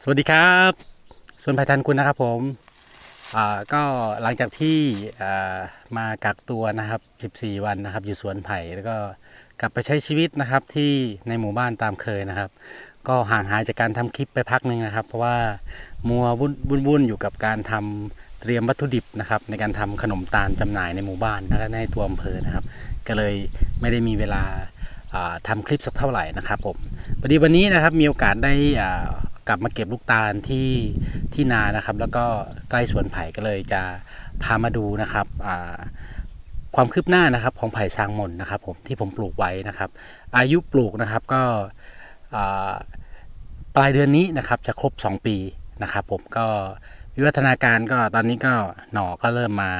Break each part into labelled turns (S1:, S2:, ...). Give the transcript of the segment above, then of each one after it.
S1: สวัสดีครับส่วนภัยทันคุณนะครับผมก็หลังจากที่มากักตัวนะครับ 14 วันนะครับ อยู่สวนไผ่แล้วก็กลับไปใช้ชีวิตนะครับที่ในหมู่บ้านตามเคยนะครับ ก็ห่างหายจากการทำคลิปไปพักหนึ่งนะครับ เพราะว่ามัววุ่นวุ่นอยู่กับการทำเตรียมวัตถุดิบนะครับ ในการทำขนมตาลจำหน่ายในหมู่บ้านและในตัวอำเภอนะครับ ก็เลยไม่ได้มีเวลาอ่าทำคลิปสักเท่าไหร่นะครับผมพอดีวันนี้นะครับมีโอกาสได้ กลับมาเก็บลูกตาลที่ที่นานะครับ แล้วก็ใกล้สวนไผ่ก็เลยจะพามาดูนะครับความคืบหน้านะครับของไผ่ซางมนนะครับผมที่ผมปลูกไว้นะครับ อายุปลูกนะครับก็ปลายเดือนนี้นะครับจะครบ 2 ปีนะครับผมก็วิวัฒนาการก็ตอนนี้ก็หน่อก็เริ่มมา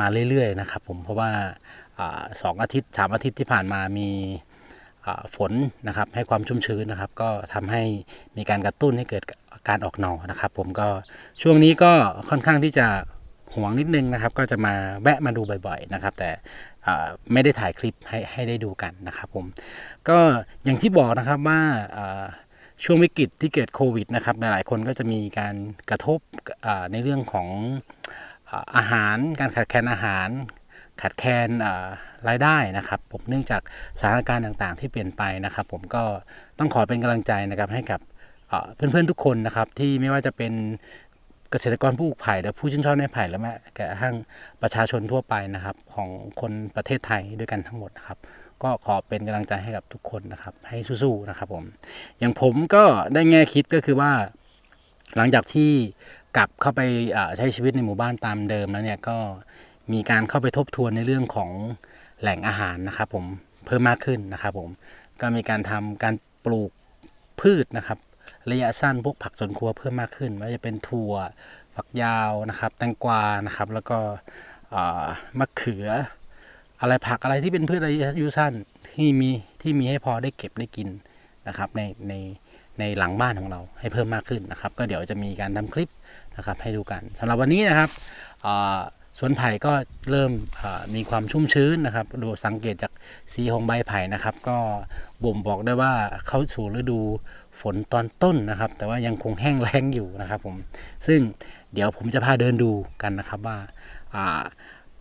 S1: มาเรื่อยๆนะครับผมเพราะว่าสองอาทิตย์สามอาทิตย์ที่ผ่านมามี ฝนนะครับให้ความชุ่มชื้นนะครับ ก็ทำให้มีการกระตุ้นให้เกิดการออกหน่อนะครับ ผมก็ช่วงนี้ก็ค่อนข้างที่จะห่วงนิดนึงนะครับ ก็จะมาแวะมาดูบ่อยๆนะครับ แต่ไม่ได้ถ่ายคลิปให้ให้ได้ดูกันนะครับผมก็อย่างที่บอกนะครับว่าช่วงวิกฤตที่เกิดโควิดนะครับหลายๆคนก็จะมีการกระทบในเรื่องของอาหาร การขาดแคลนอาหาร ขาดแคลนรายได้นะครับ ผมเนื่องจากสถานการณ์ต่างๆ ที่เปลี่ยนไปนะครับ ผมก็ต้องขอเป็นกำลังใจนะครับให้กับเพื่อนๆทุกคนนะครับที่ไม่ว่าจะเป็นเกษตรกรผู้ปลูกไผ่และผู้ชื่นชอบในไผ่และแม้กระทั่งประชาชนทั่วไปนะครับ ของคนประเทศไทยด้วยกันทั้งหมดนะครับ ก็ขอเป็นกำลังใจให้กับทุกคนนะครับ ให้สู้ๆนะครับผมอย่างผมก็ได้แง่คิดก็คือว่า หลังจากที่กลับเข้าไปใช้ชีวิตในหมู่บ้านตามเดิมแล้วเนี่ยก็ มีการเข้าไปทบทวนในเรื่องของแหล่งอาหารนะครับผมเพิ่มมากขึ้นนะครับผมก็มีการทำการปลูกพืชนะครับ ระยะสั้นพวกผักสวนครัวเพิ่มมากขึ้นไม่ว่าจะเป็นถั่วฝักยาวนะครับ แตงกวานะครับ แล้วก็มะเขือ อะไรผักอะไรที่เป็นพืชระยะยุสั้นที่มีที่มีให้พอได้เก็บได้กินนะครับในในในหลังบ้านของเราให้เพิ่มมากขึ้นนะครับ ก็เดี๋ยวจะมีการทำคลิปนะครับให้ดูกันสำหรับวันนี้นะครับ สวนไผ่ก็เริ่มมีความชุ่มชื้นนะครับ ดูสังเกตจากสีของใบไผ่นะครับ ก็บ่งบอกได้ว่าเข้าสู่ฤดูฝนตอนต้นนะครับ แต่ว่ายังคงแห้งแล้งอยู่นะครับผมซึ่งเดี๋ยวผมจะพาเดินดูกันนะครับว่า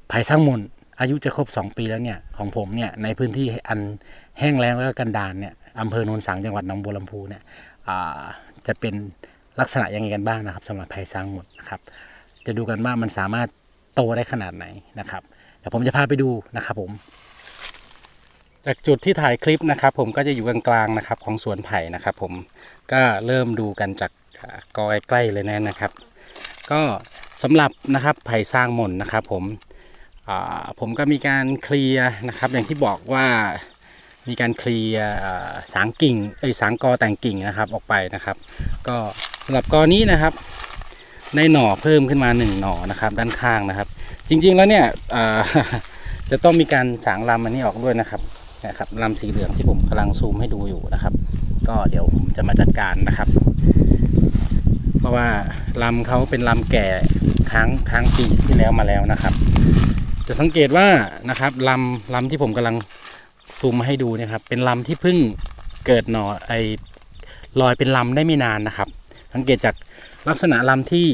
S1: ไผ่สร้างมนอายุจะครบ 2 ปีแล้วเนี่ยของผมเนี่ยในพื้นที่อันแห้งแล้งแล้วก็กันดารเนี่ยอำเภอโนนสังจังหวัดหนองบัวลำพูเนี่ยจะเป็นลักษณะยังไงกันบ้างนะครับสำหรับไผ่สร้างมนนะครับ จะดูกันว่ามันสามารถ โตได้ขนาดไหนนะครับเดี๋ยวผมจะพาไปดูนะครับผมจากจุดที่ถ่ายคลิปนะครับ ผมก็จะอยู่กลางๆนะครับของสวนไผ่นะครับผมก็เริ่มดูกันจากกอใกล้ๆเลยนะนะครับ ก็สำหรับนะครับไผ่สร้างหม่นนะครับ ผมผมก็มีการเคลียร์นะครับ อย่างที่บอกว่ามีการเคลียร์สางกิ่งเอ้ยสางกอแต่งกิ่งนะครับออกไปนะครับ ก็สำหรับกอนี้นะครับ ได้หน่อเพิ่มขึ้นมาหนึ่งหน่อนะครับ ด้านข้างนะครับ จริงๆแล้วเนี่ยจะต้องมีการสางลำอันนี้ออกด้วยนะครับนะครับลำสีเหลืองที่ผมกำลังซูมให้ดูอยู่นะครับ ก็เดี๋ยวผมจะมาจัดการนะครับ เพราะว่าลำเขาเป็นลำแก่ค้างค้างปีที่แล้วมาแล้วนะครับ จะสังเกตว่านะครับลำลำที่ผมกำลังซูมมาให้ดูเนะครับ เป็นลำที่เพิ่งเกิดหน่อไอลอยเป็นลำได้ไม่นานนะครับ สังเกตจาก ลักษณะลำที่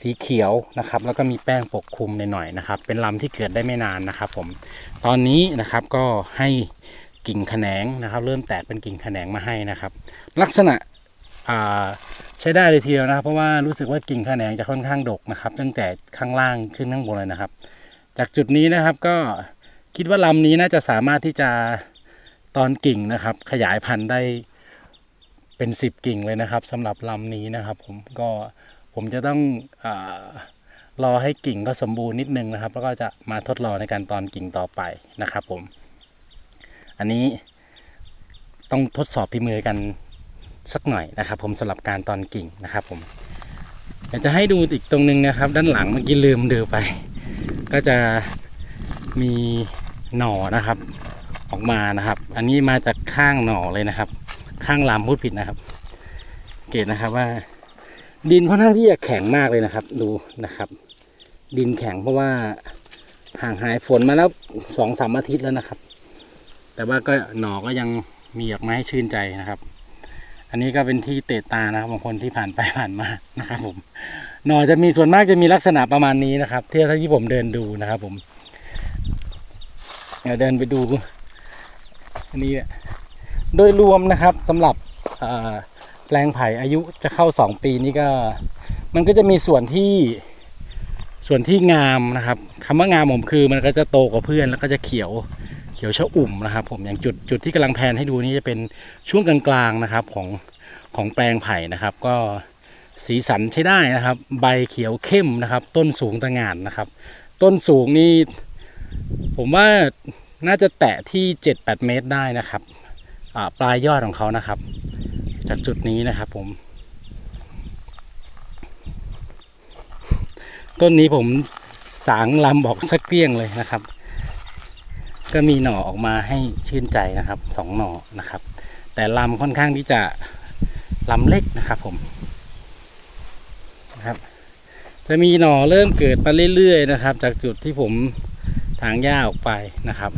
S1: สีเขียวนะครับ แล้วก็มีแป้งปกคลุมหน่อยๆนะครับ เป็นลำที่เกิดได้ไม่นานนะครับ ผม ตอนนี้นะครับก็ให้กิ่งแขนงนะครับ เริ่มแตกเป็นกิ่งแขนงมาให้นะครับ ลักษณะใช้ได้เลยทีเดียวนะครับ เพราะว่ารู้สึกว่ากิ่งแขนงจะค่อนข้างดกนะครับตั้งแต่ข้างล่างขึ้นข้างบนเลยนะครับ จากจุดนี้นะครับก็คิดว่าลำนี้น่าจะสามารถที่จะตอนกิ่งนะครับ ขยายพันธุ์ได้ เป็นสิบกิ่งเลยนะครับสำหรับลำนี้นะครับ ผมก็ผมจะต้องอรอให้กิ่งก็สมบูรณ์นิดนึงนะครับ แล้วก็จะมาทดลองในการตอนกิ่งต่อไปนะครับผม อันนี้ต้องทดสอบพิมือกันสักหน่อยนะครับ ผมสำหรับการตอนกิ่งนะครับผมเดี๋ยวจะให้ดูอีกตรงนึงนะครับ ด้านหลังเมื่อกี้ลืมดูไป ก็จะมีหน่อนะครับ ออกมานะครับ อันนี้มาจากข้างหน่อเลยนะครับ ข้างลำพูดผิดนะครับ เกตนะครับว่า ดินค่อนข้างที่จะแข็งมากเลยนะครับ ดูนะครับ ดินแข็งเพราะว่าห่างหายฝนมาแล้วสองสามอาทิตย์แล้วนะครับ แต่ว่าก็หน่อก็ยังมีออกมาให้ชื่นใจนะครับ อันนี้ก็เป็นที่เตะตานะครับของคนที่ผ่านไปผ่านมานะครับ ผม หน่อจะมีส่วนมากจะมีลักษณะประมาณนี้นะครับที่ที่ผมเดินดูนะครับ ผมเดี๋ยวเดินไปดูอันนี้ โดยรวมนะครับสำหรับแปลงไผ่อายุจะเข้า 2 ปีนี่ก็ มันก็จะมีส่วนที่ส่วนที่งามนะครับคำว่างามผมคือมันก็จะโตกว่าเพื่อนแล้วก็จะเขียวเขียวชะอุ่มนะครับ ผมอย่างจุดจุดที่กำลังแพนให้ดูนี่จะเป็นช่วงกลางๆนะครับของของแปลงไผ่นะครับ ก็สีสันใช้ได้นะครับ ใบเขียวเข้มนะครับ ต้นสูงตะหง่านนะครับ ต้นสูงนี่ผมว่าน่าจะแตะที่ 7-8 เมตรได้นะครับ ปลายยอดของเขานะครับ จากจุดนี้นะครับผม ต้นนี้ผมสางลำบอกสักเกลี้ยงเลยนะครับ ก็มีหน่อออกมาให้ชื่นใจนะครับสองหน่อนะครับ แต่ลำค่อนข้างที่จะลำเล็กนะครับผมนะครับ จะมีหน่อเริ่มเกิดมาเรื่อยๆนะครับ จากจุดที่ผมถางหญ้าออกไปนะครับ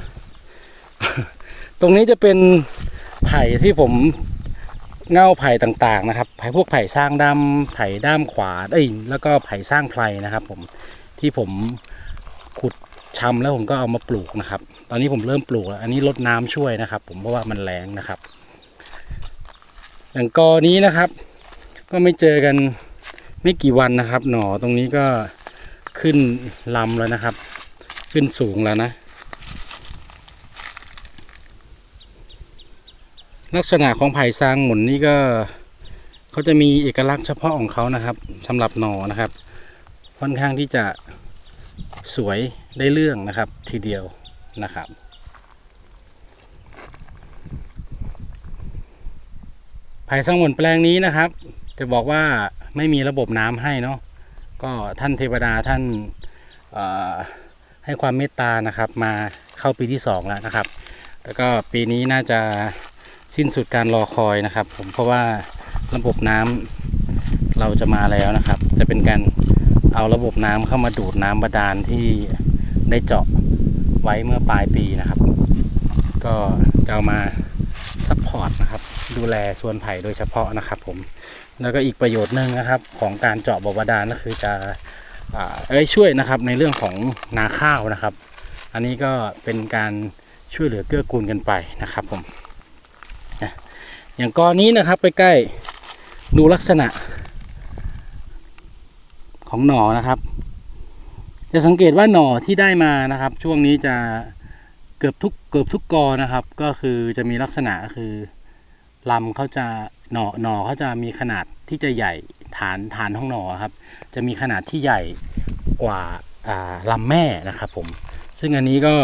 S1: ตรงนี้จะเป็น ไผ่ที่ผมเง่าไผ่ต่างๆนะครับไผ่พวกไผ่สร้างดำไผ่ด้ามขวาเอ้ยแล้วก็ไผ่สร้างไพรนะครับ ผมที่ผมขุดชำแล้วผมก็เอามาปลูกนะครับ ตอนนี้ผมเริ่มปลูกแล้วอันนี้ลดน้ำช่วยนะครับ ผมเพราะว่ามันแรงนะครับ อย่างกอนี้นะครับ ก็ไม่เจอกันไม่กี่วันนะครับ หน่อตรงนี้ก็ขึ้นลำแล้วนะครับ ขึ้นสูงแล้วนะ ลักษณะของไผ่ซางหมุนนี่ก็เขาจะมีเอกลักษณ์เฉพาะของเขานะครับสำหรับหนอนะครับ ค่อนข้างที่จะสวยได้เรื่องนะครับทีเดียวนะครับไผ่ซางหมุนแปลงนี้นะครับ จะบอกว่าไม่มีระบบน้ำให้เนาะก็ท่านเทวดาท่านให้ความเมตตานะครับมาเข้าปีที่สองแล้วนะครับ แล้วก็ปีนี้น่าจะ สิ้นสุดการรอคอยนะครับ ผมเพราะว่าระบบน้ำเราจะมาแล้วนะครับ จะเป็นการเอาระบบน้ำเข้ามาดูดน้ำบาดาลที่ได้เจาะไว้เมื่อปลายปีนะครับ ก็จะเอามาซัพพอร์ตนะครับ ดูแลส่วนไผ่โดยเฉพาะนะครับ ผมแล้วก็อีกประโยชน์หนึ่งนะครับ ของการเจาะบ่อบาดาลก็คือจะเอ้ยช่วยนะครับในเรื่องของนาข้าวนะครับ อันนี้ก็เป็นการช่วยเหลือเกื้อกูลกันไปนะครับผม อย่างกอนี้นะครับไปใกล้ดูลักษณะ ของหน่อนะครับ จะสังเกตว่าหน่อที่ได้มานะครับ ช่วงนี้จะเกือบทุกเกือบทุกกอนะครับ ก็คือจะมีลักษณะคือลำเขาจะหน่อหน่อเขาจะมีขนาดที่จะใหญ่ฐานฐานของหน่อครับ จะมีขนาดที่ใหญ่กว่าอ่าลำแม่นะครับผม ซึ่งอันนี้ก็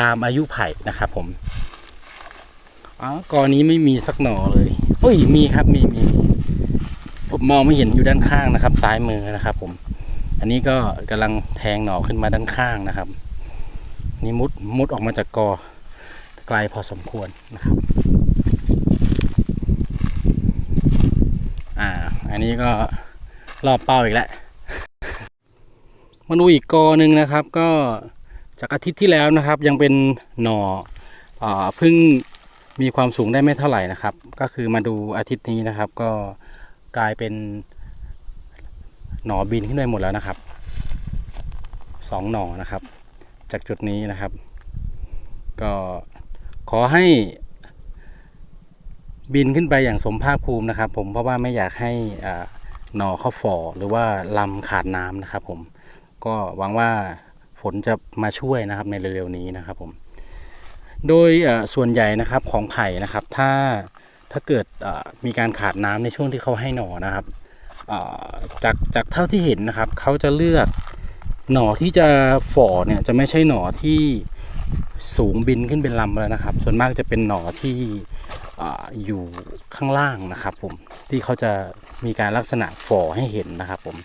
S1: ตามอายุไผ่นะครับผม อ๋อกอนี้ไม่มีสักหน่อเลยเอ้ยมีครับมีมีผมมองไม่เห็นอยู่ด้านข้างนะครับ ซ้ายมือนะครับ ผม อันนี้ก็กำลังแทงหน่อขึ้นมาด้านข้างนะครับ นี่มุดมุดออกมาจากกอไกลพอสมควรนะครับอ่า อันนี้ก็รอบเป้าอีกแล้วมาดูอีกกอหนึ่งนะครับ ก็จากอาทิตย์ที่แล้วนะครับ ยังเป็นหน่ออ่าเพิ่ง มีความสูงได้ไม่เท่าไหร่นะครับ ก็คือมาดูอาทิตย์นี้นะครับ ก็กลายเป็นหน่อบินขึ้นไปหมดแล้วนะครับสองหนอนะครับ จากจุดนี้นะครับ ก็ขอให้บินขึ้นไปอย่างสมภาคภูมินะครับ ผมเพราะว่าไม่อยากให้หน่อเข้าฝ่อหรือว่าลำขาดน้ำนะครับ ผมก็หวังว่าฝนจะมาช่วยนะครับในเร็วๆนี้นะครับผม โดยส่วนใหญ่นะครับของไผ่นะครับถ้าถ้าเกิดมีการขาดน้ำในช่วงที่เขาให้หน่อนะครับจากจากเท่าที่เห็นนะครับเขาจะเลือกหน่อที่จะฝ่อเนี่ยจะไม่ใช่หน่อที่สูงบินขึ้นเป็นลำแล้วนะครับ ส่วนมากจะเป็นหน่อที่เอ่ออยู่ข้างล่างนะครับผมที่เขาจะมีการลักษณะฝ่อให้เห็นนะครับผม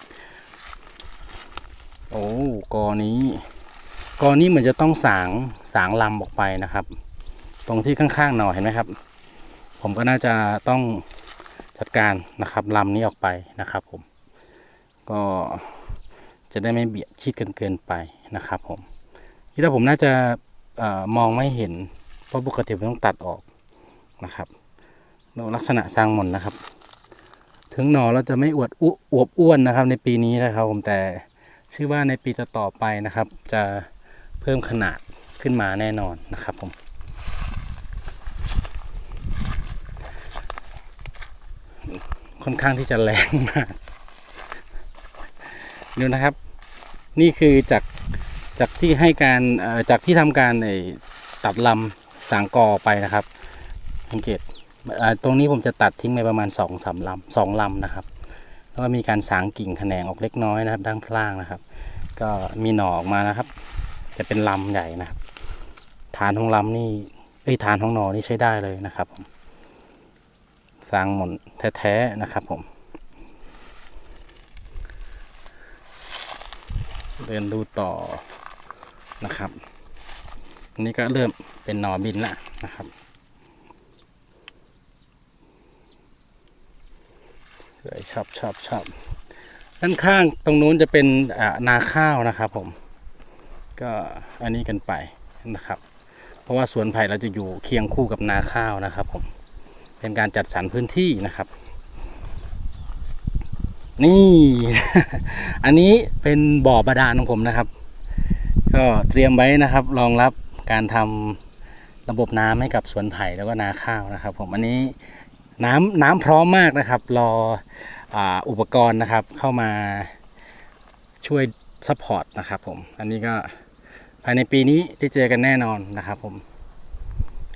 S1: โอ้กอนี้ กอนี้เหมือนจะต้องสางสางลำออกไปนะครับ ตรงที่ข้างๆหน่อเห็นไหมครับ ผมก็น่าจะต้องจัดการนะครับลำนี้ออกไปนะครับ ผม ก็จะได้ไม่เบียดชิดกันเกินไปนะครับผมคิดว่าผมน่าจะอมองไม่เห็น เพราะปกติผมต้องตัดออกนะครับลักษณะสร้างมนนะครับ ถึงหนอเราจะไม่อวดอุอวบอ้วนนะครับ ในปีนี้นะครับ ผมแต่ชื่อว่าในปีต่อๆไปนะครับ จะ เพิ่มขนาดขึ้นมาแน่นอนนะครับผมค่อนข้างที่จะแรงมากดูนะครับ นี่คือจากจากที่ให้การจากที่ทำการตัดลำสางกอไปนะครับสังเกตตรงนี้ผมจะตัดทิ้งไปประมาณสองสามลำสองลำนะครับ แล้วก็มีการสางกิ่งแขนงออกเล็กน้อยนะครับ ด้านล่างนะครับ ก็มีหน่อออกมานะครับ จะเป็นลำใหญ่นะครับฐานของลำนี่เอ้ฐานของหนอนี่ใช้ได้เลยนะครับผมสร้างหมนแท้ๆนะครับผม เดินดูต่อนะครับอันนี้ก็เริ่มเป็นหนอบินล้วนะครับ ชอบชอบชอบด้านข้างตรงนู้นจะเป็นนาข้าวนะครับผม ก็อันนี้กันไปนะครับ เพราะว่าสวนไผ่เราจะอยู่เคียงคู่กับนาข้าวนะครับผมเป็นการจัดสรรพื้นที่นะครับ นี่ อันนี้เป็นบ่อบาดาลของผมนะครับ ก็เตรียมไว้นะครับรองรับการทำระบบน้ำให้กับสวนไผ่แล้วก็นาข้าวนะครับ ผมอันนี้น้ำน้ำพร้อมมากนะครับรออ,อุปกรณ์นะครับเข้ามาช่วยซัพพอร์ตนะครับผม อันนี้ก็ายในปีนี้ได้เจอกันแน่นอนนะครับผม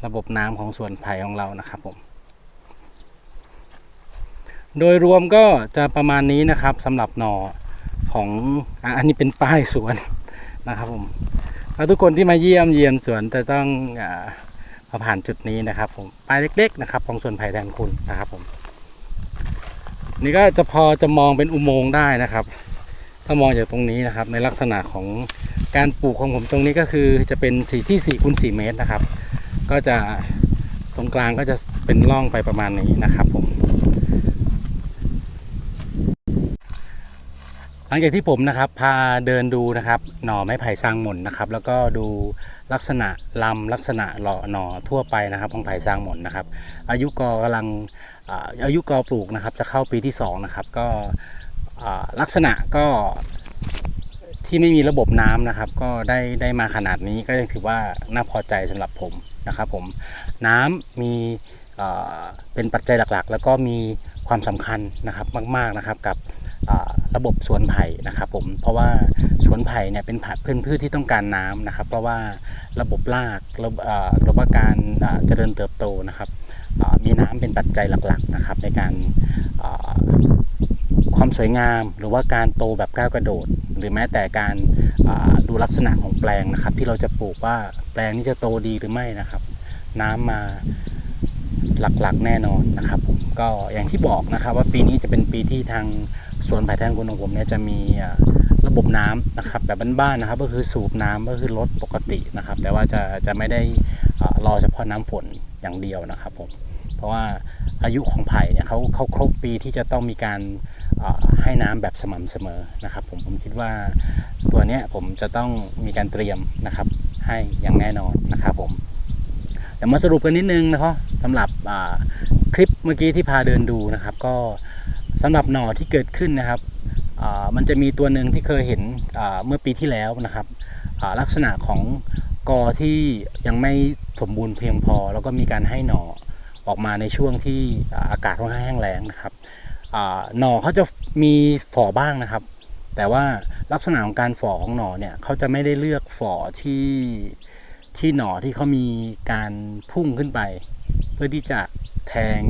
S1: ระบบน้ำของสวนไผ่ของเรานะครับผม โดยรวมก็จะประมาณนี้นะครับสำหรับหน่อของอันนี้เป็นป้ายสวนนะครับผมแล้วทุกคนที่มาเยี่ยมเยียมสวนจะต้องอามาผ่านจุดนี้นะครับผมป้ายเล็ก ๆ นะครับ ของสวนไผ่แทนคุณนะครับผม นี่ก็จะพอจะมองเป็นอุโมงค์ได้นะครับ ถ้ามองจากตรงนี้นะครับ ในลักษณะของ การปลูกของผมตรงนี้ก็คือจะเป็นสีที่4คูณ4เมตรนะครับ ก็จะตรงกลางก็จะเป็นร่องไปประมาณนี้นะครับผม หลังจากที่ผมนะครับพาเดินดูนะครับ หน่อไม้ไผ่สร้างหม่นนะครับ แล้วก็ดูลักษณะลำลักษณะหล่อหน่อทั่วไปนะครับ ของไผ่สร้างหม่นนะครับ อายุกอกำลังอายุกอปลูกนะครับ จะเข้าปีที่สองนะครับก็ลักษณะก็ ที่ไม่มีระบบน้ำนะครับ ก็ได้ได้มาขนาดนี้ก็ยังถือว่าน่าพอใจสำหรับผมนะครับผมน้ำมีเป็นปัจจัยหลักๆ แล้วก็มีความสำคัญนะครับมาก ๆนะครับกับระบบสวนไผ่นะครับผมเพราะว่าสวนไผ่เนี่ยเป็นผักพืชที่ต้องการน้ำนะครับ เพราะว่าระบบรากระบบระบบการเจริญเติบโตนะครับมีน้ำเป็นปัจจัยหลักๆนะครับในการความสวยงามหรือว่าการโตแบบก้าวกระโดด รือแม้แต่การดูลักษณะของแปลงนะครับ ที่เราจะปลูกว่าแปลงนี้จะโตดีหรือไม่นะครับ น้ำมาหลักๆแน่นอนนะครับผมก็อย่างที่บอกนะครับว่าปีนี้จะเป็นปีที่ทางสวนไผ่แทนคุณของผมเนี่ยจะมีระบบน้ำนะครับแบบบ้านๆนะครับ ก็คือสูบน้ำก็คือลดปกตินะครับ แต่ว่าจะจะไม่ได้รอเฉพาะน้ำฝนอย่างเดียวนะครับผมเพราะว่าอายุของไผ่เนี่ยเขาเขาครบปีที่จะต้องมีการ ให้น้ำแบบสม่ำเสมอนะครับผมผมคิดว่าตัวเนี้ยผมจะต้องมีการเตรียมนะครับให้อย่างแน่นอนนะครับผมเดี๋ยวมาสรุปกันนิดนึงนะครับสำหรับคลิปเมื่อกี้ที่พาเดินดูนะครับ ก็สำหรับหน่อที่เกิดขึ้นนะครับมันจะมีตัวหนึ่งที่เคยเห็นเมื่อปีที่แล้วนะครับลักษณะของกอที่ยังไม่สมบูรณ์เพียงพอ แล้วก็มีการให้หน่อออกมาในช่วงที่อากาศค่อนข้างแห้งแล้งนะครับ หน่อเขาจะมีฝ่อบ้างนะครับ แต่ว่าลักษณะของการฝ่อของหน่อเนี่ยเขาจะไม่ได้เลือกฝ่อที่ที่หน่อที่เขามีการพุ่งขึ้นไป เพื่อที่จะแทง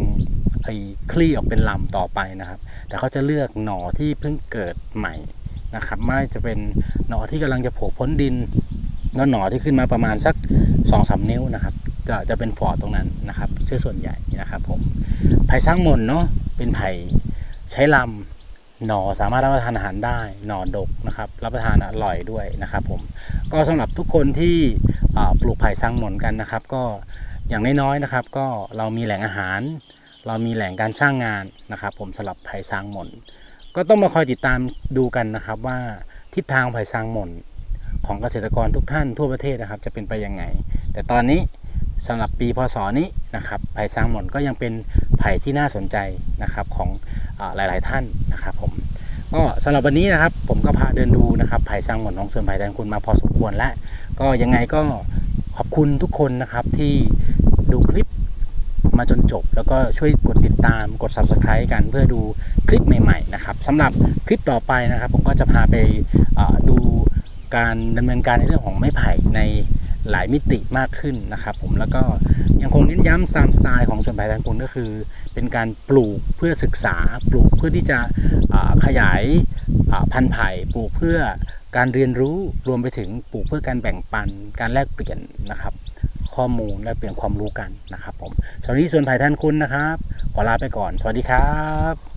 S1: ไอ้คลี่ออกเป็นลำต่อไปนะครับ แต่เขาจะเลือกหน่อที่เพิ่งเกิดใหม่นะครับ ไม่จะเป็นหน่อที่กำลังจะโผล่พ้นดินแล้วหน่อที่ขึ้นมาประมาณสัก2อสนิ้วนะครับ จะจะเป็นฟอร์ตรงนั้นนะครับเชื่อส่วนใหญ่นะครับผมไผ่สร้างมนเนาะเป็นไผ่ ใช้ลำหน่อสามารถรับประทานอาหารได้หนอดกนะครับ รับประทานอร่อยด้วยนะครับผมก็สำหรับทุกคนที่ปลูกไผ่สร้างหมนกันนะครับ ก็อย่างน้อยๆนะครับ ก็เรามีแหล่งอาหาร เรามีแหล่งการสร้างงานนะครับ ผมสำหรับไผ่สร้างหมนก็ต้องมาคอยติดตามดูกันนะครับว่าทิศทางไผ่สร้างหมนของเกษตรกรทุกท่านทั่วประเทศนะครับ จะเป็นไปยังไง แต่ตอนนี้สำหรับปีพศนี้นะครับไผ่สร้างหมนก็ยังเป็น ไผ่ที่น่าสนใจนะครับของอหลาย ๆ ท่านนะครับผมก็สำหรับวันนี้นะครับผมก็พาเดินดูนะครับไผ่สร้างหมดของส่วนไผ่แทนคุณมาพอสมควรแล้ว ก็ยังไงก็ขอบคุณทุกคนนะครับที่ดูคลิปมาจนจบ แล้วก็ช่วยกดติดตามกด subscribe กันเพื่อดูคลิปใหม่ ๆ นะครับสำหรับคลิปต่อไปนะครับ ผมก็จะพาไปดูการดำเนินการในเรื่องของไม้ไผ่ใน หลายมิติมากขึ้นนะครับผมแล้วก็ยังคงเน้นย้ำตามสไตล์ของส่วนไผ่แทนคุณก็คือ เป็นการปลูกเพื่อศึกษาปลูกเพื่อที่จะอ่าขยายพันธุ์ไผ่ปลูกเพื่อการเรียนรู้รวมไปถึงปลูกเพื่อการแบ่งปันการแลกเปลี่ยนนะครับข้อมูลและเปลี่ยนความรู้กันนะครับผมสวัสดีส่วนไผ่ท่านคุณนะครับ ขอลาไปก่อน สวัสดีครับ